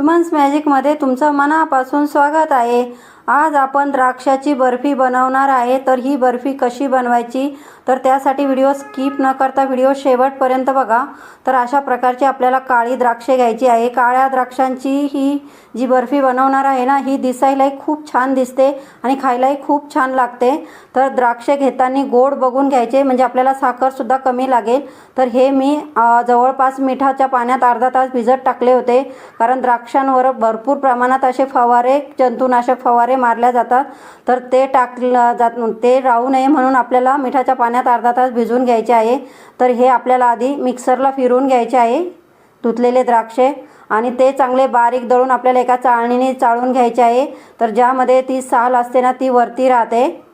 सुमन्स मॅजिकमध्ये तुमचं मनापासून स्वागत आहे. आज आपण द्राक्षाची बर्फी बनवणार आहे तर ही बर्फी कशी बनवायची? तर त्यासाठी व्हिडिओ स्किप न करता व्हिडिओ शेवटपर्यंत बघा. तर अशा प्रकारची आपल्याला काळी द्राक्षे घ्यायची आहे. काळ्या द्राक्षांची ही जी बर्फी बनवणार आहे ना ही दिसायलाही खूप छान दिसते आणि खायलाही खूप छान लागते. तर द्राक्षे घेताना गोड बघून घ्यायचे म्हणजे आपल्याला साखरसुद्धा कमी लागेल. तर हे मी जवळपास मिठाच्या पाण्यात अर्धा तास भिजत टाकले होते. कारण द्राक्षांवर भरपूर प्रमाणात असे फवारे जंतुनाशक फवारे मारल्या जातात तर ते टाकलं जात ते राहू नये म्हणून आपल्याला मिठाच्या पाण्यात अर्धा तास भिजवून घ्यायचे आहे. तर हे आपल्याला आधी मिक्सरला फिरवून घ्यायचे आहे. धुतलेले द्राक्षे आणि ते चांगले बारीक दळून आपल्याला एका चाळणीने चाळून घ्यायचे आहे. तर ज्यामध्ये ती साल असते ना ती वरती राहते.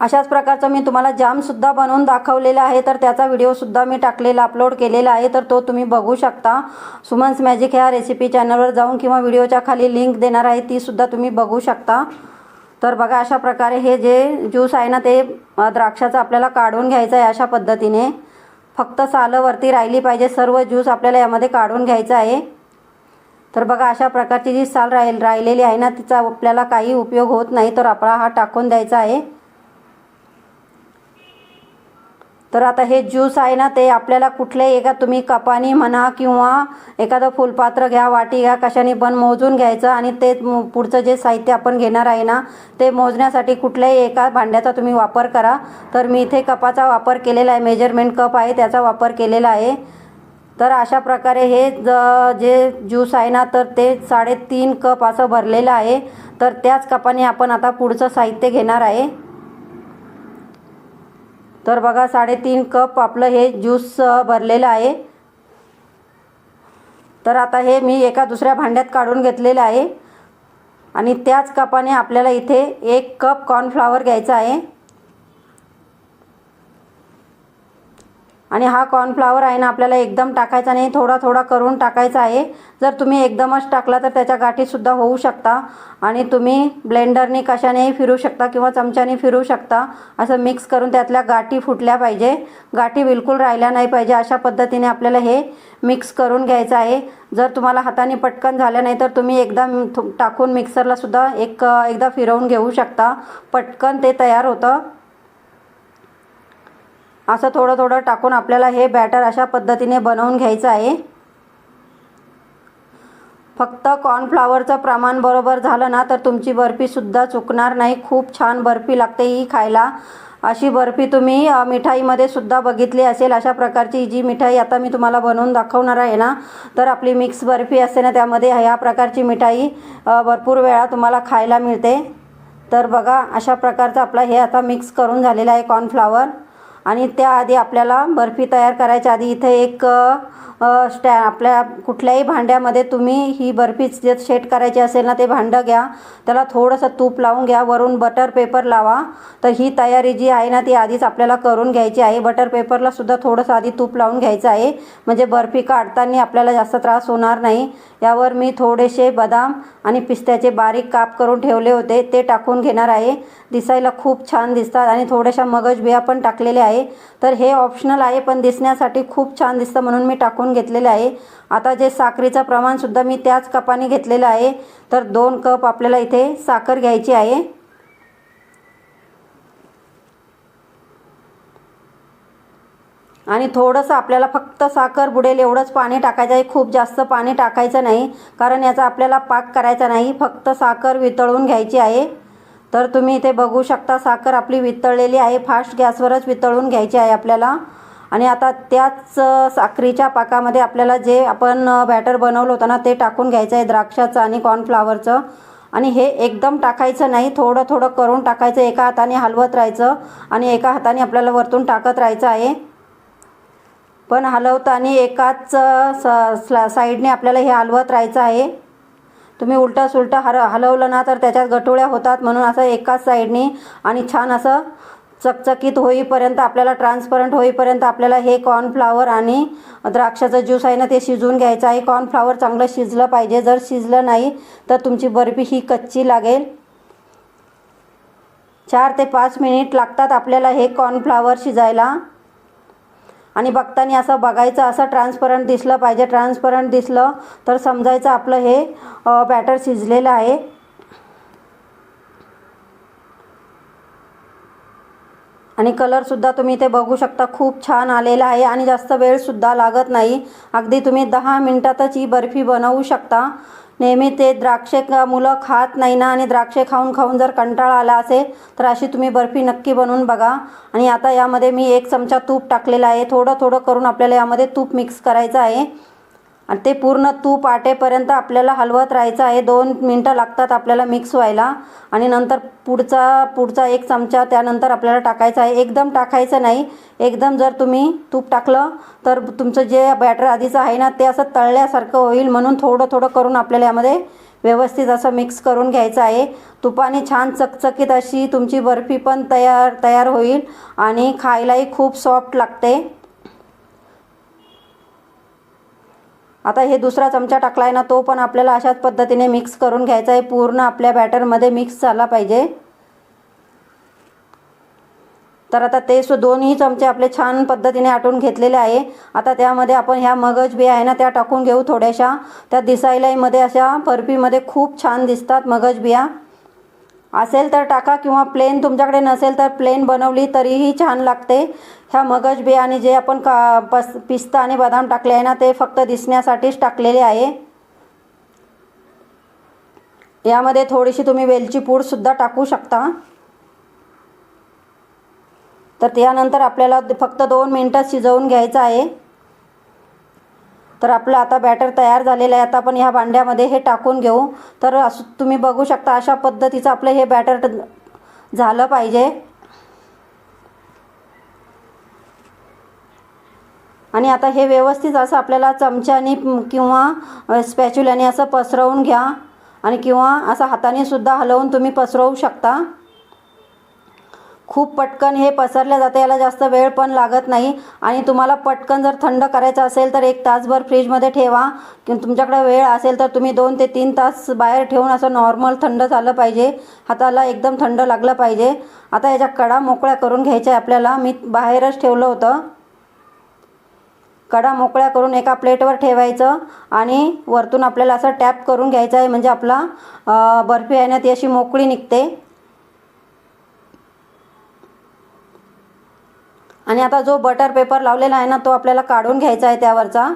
अशाच प्रकारचं मी तुम्हाला जामसुद्धा बनवून दाखवलेलं आहे. तर त्याचा व्हिडिओसुद्धा मी टाकलेला अपलोड केलेला आहे. तर तो तुम्ही बघू शकता. सुमन्स मॅजिक ह्या रेसिपी चॅनलवर जाऊन किंवा व्हिडिओच्या खाली लिंक देणार आहे तीसुद्धा तुम्ही बघू शकता. तर बघा अशा प्रकारे हे जे ज्यूस आहे ना ते द्राक्षाचं आपल्याला काढून घ्यायचं आहे अशा पद्धतीने. फक्त सालं वरती राहिली पाहिजे सर्व ज्यूस आपल्याला यामध्ये काढून घ्यायचं आहे. तर बघा अशा प्रकारची जी साल राहील राहिलेली आहे ना तिचा आपल्याला काही उपयोग होत नाही तर आपला हा टाकून द्यायचा आहे. तर आता हे ज्यूस आहे ना ते आपल्याला कुठल्याही एका तुम्ही कपानी म्हणा किंवा एखादं फुलपात्र घ्या वाटी घ्या कशाने पण मोजून घ्यायचं आणि ते पुढचं जे साहित्य आपण घेणार आहे ना ते मोजण्यासाठी कुठल्याही एका भांड्याचा तुम्ही वापर करा. तर मी इथे कपाचा वापर केलेला आहे मेजरमेंट कप आहे त्याचा वापर केलेला आहे. तर अशा प्रकारे हे ज जे ज्यूस आहे ना तर ते साडेतीन कप असं भरलेलं आहे. तर त्याच कपाने आपण आता पुढचं साहित्य घेणार आहे. तर बघा साडेतीन कप आपलं हे ज्यूस भरलेलं आहे. तर आता हे मी एका दुसऱ्या भांड्यात काढून घेतलेलं आहे. आणि त्याच कपाने आपल्याला इथे एक कप कॉर्नफ्लावर घ्यायचा आहे. आणि हा कॉर्नफ्लावर आहे ना आपल्याला एकदम टाकायचा नाही थोडा थोडा करून टाकायचा आहे. जर तुम्ही एकदमच टाकला तर त्याच्या गाठीसुद्धा होऊ शकता. आणि तुम्ही ब्लेंडरने कशानेही फिरू शकता किंवा चमच्याने फिरू शकता. असं मिक्स करून त्यातल्या गाठी फुटल्या पाहिजे. गाठी बिलकुल राहिल्या नाही पाहिजे. अशा पद्धतीने आपल्याला हे मिक्स करून घ्यायचं आहे. जर तुम्हाला हाताने पटकन झालं नाही तर तुम्ही एकदा थु- टाकून मिक्सरलासुद्धा एक एकदा फिरवून घेऊ शकता. पटकन ते तयार होतं. असं थोडं थोडं टाकून आपल्याला हे बॅटर अशा पद्धतीने बनवून घ्यायचं आहे. फक्त कॉर्नफ्लावरचं प्रमाण बरोबर झालं ना तर तुमची बर्फीसुद्धा चुकणार नाही. खूप छान बर्फी लागते ही खायला. अशी बर्फी तुम्ही मिठाईमध्ये सुद्धा बघितली असेल. अशा प्रकारची जी मिठाई आता मी तुम्हाला बनवून दाखवणार आहे ना तर आपली मिक्स बर्फी असते ना त्यामध्ये ह्या प्रकारची मिठाई भरपूर वेळा तुम्हाला खायला मिळते. तर बघा अशा प्रकारचं आपला हे आता मिक्स करून झालेलं आहे कॉर्नफ्लावर. आणि त्याआधी आपल्याला बर्फी तयार करायच्या आधी इथे एक स्टॅ आपल्या कुठल्याही भांड्यामध्ये तुम्ही ही बर्फी जे शेट करायची असेल ना ते भांडं घ्या. त्याला थोडंसं तूप लावून घ्या. वरून बटर पेपर लावा. तर ही तयारी जी आहे ना ती आधीच आपल्याला करून घ्यायची आहे. बटर पेपरला सुद्धा थोडंसं आधी तूप लावून घ्यायचं आहे. म्हणजे बर्फी काढताना आपल्याला जास्त त्रास होणार नाही. यावर मी थोडेसे बदाम आणि पिस्त्याचे बारीक काप करून ठेवले होते. ते टाकून घेणार आहे. दिसायला खूप छान दिसतात आणि थोड्याशा मगजबिया पण टाकलेल्या आहे. तर हे ऑप्शनल आहे पण दिसण्यासाठी खूप छान दिसतं म्हणून मी टाकून घेतलेलं आहे. आता जे साखरेचं प्रमाणसुद्धा मी त्याच कपाने घेतलेलं आहे. तर दोन कप आपल्याला इथे साखर घ्यायची आहे. आणि थोडंसं आपल्याला फक्त साखर बुडेल एवढंच पाणी टाकायचं आहे. खूप जास्त पाणी टाकायचं नाही कारण याचा आपल्याला पाक करायचा नाही. फक्त साखर वितळून घ्यायची आहे. तर तुम्ही इथे बघू शकता साखर आपली वितळलेली आहे. फास्ट गॅसवरच वितळून घ्यायची आहे आपल्याला. आणि आता त्याच साखरीच्या पाकामध्ये आपल्याला जे आपण बॅटर बनवलं होतं ना ते टाकून घ्यायचं आहे द्राक्षाचं आणि कॉर्नफ्लावरचं आणि हे एकदम टाकायचं नाही थोडं थोडं करून टाकायचं एका हाताने हलवत राहायचं आणि एका हाताने आपल्याला वरतून टाकत राहायचं आहे. पण हलवताना एकाच स स्ला साईडने आपल्याला हे हलवत राहायचं आहे. तुम्ही उलटं सुलटं हर हलवलं ना तर त्याच्यात गटोळ्या होतात म्हणून असं एकाच साईडने आणि छान असं चकचकीत होईपर्यंत आपल्याला ट्रान्सपरंट होईपर्यंत आपल्याला हे कॉर्नफ्लावर आणि द्राक्षाचं ज्यूस आहे ना ते शिजवून घ्यायचं आहे. कॉर्नफ्लावर चांगलं शिजलं पाहिजे. जर शिजलं नाही तर तुमची बर्फी ही कच्ची लागेल. चार ते पाच मिनिट लागतात आपल्याला हे कॉर्नफ्लावर शिजायला. आणि बघताना असं बघायचं असं ट्रान्सपरंट दिसलं पाहिजे. ट्रान्सपरंट दिसलं तर समजायचं आपलं हे बॅटर शिजलेलं आहे. आणि कलरसुद्धा तुम्ही इथे बघू शकता खूप छान आलेला आहे आणि जास्त वेळसुद्धा लागत नाही. अगदी तुम्ही दहा मिनटातच ही बर्फी बनवू शकता. नेहमी ते द्राक्षे मुलं खात नाही ना आणि द्राक्षे खाऊन खाऊन जर कंटाळा आला असेल तर अशी तुम्ही बर्फी नक्की बनवून बघा. आणि आता यामध्ये मी एक चमचा तूप टाकलेला आहे. थोडं थोडं करून आपल्याला यामध्ये तूप मिक्स करायचं आहे. आणि ते पूर्ण तूप आटेपर्यंत आपल्याला हलवत राहायचं आहे. दोन मिनटं लागतात आपल्याला मिक्स व्हायला. आणि नंतर पुढचा पुढचा एक चमचा त्यानंतर आपल्याला टाकायचा आहे. एकदम टाकायचं नाही. एकदम जर तुम्ही तूप टाकलं तर तुमचं जे बॅटर आधीचं आहे ना ते असं तळल्यासारखं होईल. म्हणून थोडं थोडं करून आपल्याला यामध्ये व्यवस्थित असं मिक्स करून घ्यायचं आहे. तुपाने छान चकचकीत अशी तुमची बर्फी पण तयार तयार होईल. आणि खायलाही खूप सॉफ्ट लागते. आता हे दुसरा चमचा टाकला आहे ना तो पण आपल्याला अशाच पद्धतीने मिक्स करून घ्यायचा आहे. पूर्ण आपल्या बॅटरमध्ये मिक्स झाला पाहिजे. तर आता ते सु दोन्ही चमचे आपले छान पद्धतीने आटून घेतलेले आहे. आता त्यामध्ये आपण ह्या मगज बिया आहे ना त्या टाकून घेऊ थोड्याशा. त्या दिसायलाही मध्ये अशा बर्फीमध्ये खूप छान दिसतात मगज बिया. असेल तर टाका किंवा प्लेन तुमच्याकडे नसेल तर प्लेन बनवली तरीही छान लागते. ह्या मगज बियाणे जे आपण का पस पिस्ता आणि बदाम टाकले आहे ना ते फक्त दिसण्यासाठीच टाकलेले आहे. यामध्ये थोडीशी तुम्ही वेलची पूडसुद्धा टाकू शकता. तर त्यानंतर आपल्याला फक्त दोन मिनटात शिजवून घ्यायचं आहे. तर आपलं आता बॅटर तयार झालेलं आहे. आता आपण ह्या भांड्यामध्ये हे टाकून घेऊ. तर असं तुम्ही बघू शकता अशा पद्धतीचं आपलं हे बॅटर झालं पाहिजे. आणि आता हे व्यवस्थित असं आपल्याला चमच्याने किंवा स्पॅच्युल्याने असं पसरवून घ्या. आणि किंवा असं हाताने सुद्धा हलवून तुम्ही पसरवू शकता. खूप पटकन हे पसरल्या जातं याला जास्त वेळ पण लागत नाही. आणि तुम्हाला पटकन जर थंड करायचं असेल तर एक तासभर फ्रीजमध्ये ठेवा. किंवा तुमच्याकडे वेळ असेल तर तुम्ही दोन ते तीन तास बाहेर ठेवून असं नॉर्मल थंड झालं पाहिजे. हाताला एकदम थंड लागलं पाहिजे. आता याच्या कडा मोकळ्या करून घ्यायच्या आहे आपल्याला. मी बाहेरच ठेवलं होतं. कडा मोकळ्या करून एका प्लेटवर ठेवायचं आणि वरतून आपल्याला असं टॅप करून घ्यायचं आहे. म्हणजे आपला बर्फी आहे ना ती अशी मोकळी निघते. आणि आता जो बटर पेपर लावलेला आहे ना तो आपल्याला काढून घ्यायचा आहे त्यावरचा.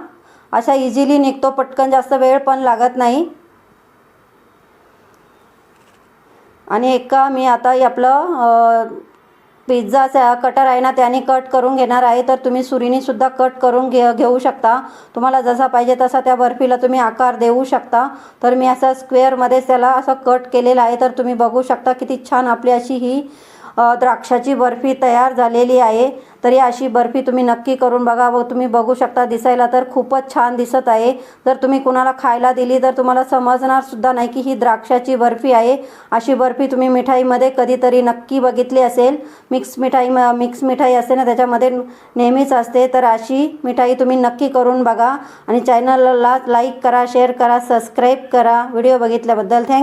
अशा इझिली निघतो पटकन जास्त वेळ पण लागत नाही. आणि एका मी आता आपलं पिझ्झाचा कटर आहे ना त्याने कट करून घेणार आहे. तर तुम्ही सुरीनीसुद्धा कट करून घे घेऊ शकता. तुम्हाला जसा पाहिजे तसा त्या बर्फीला तुम्ही आकार देऊ शकता. तर मी असं स्क्वेअरमध्येच त्याला असं कट केलेलं आहे. तर तुम्ही बघू शकता किती छान आपली अशी ही द्राक्षाची बर्फी तयार झालेली आहे. तर ही अशी बर्फी तुम्ही नक्की करून बघा व तुम्ही बघू शकता दिसायला तर खूपच छान दिसत आहे. जर तुम्ही कुणाला खायला दिली तर तुम्हाला समजणार सुद्धा नाही की ही द्राक्षाची बर्फी आहे. अशी बर्फी तुम्ही मिठाईमध्ये कधीतरी नक्की बघितली असेल. मिक्स मिठाई म- मिक्स मिठाई असते ना त्याच्यामध्ये नेहमीच असते. तर अशी मिठाई तुम्ही नक्की करून बघा. आणि चॅनलला लाईक करा शेअर करा सबस्क्राईब करा. Video बघितल्याबद्दल thank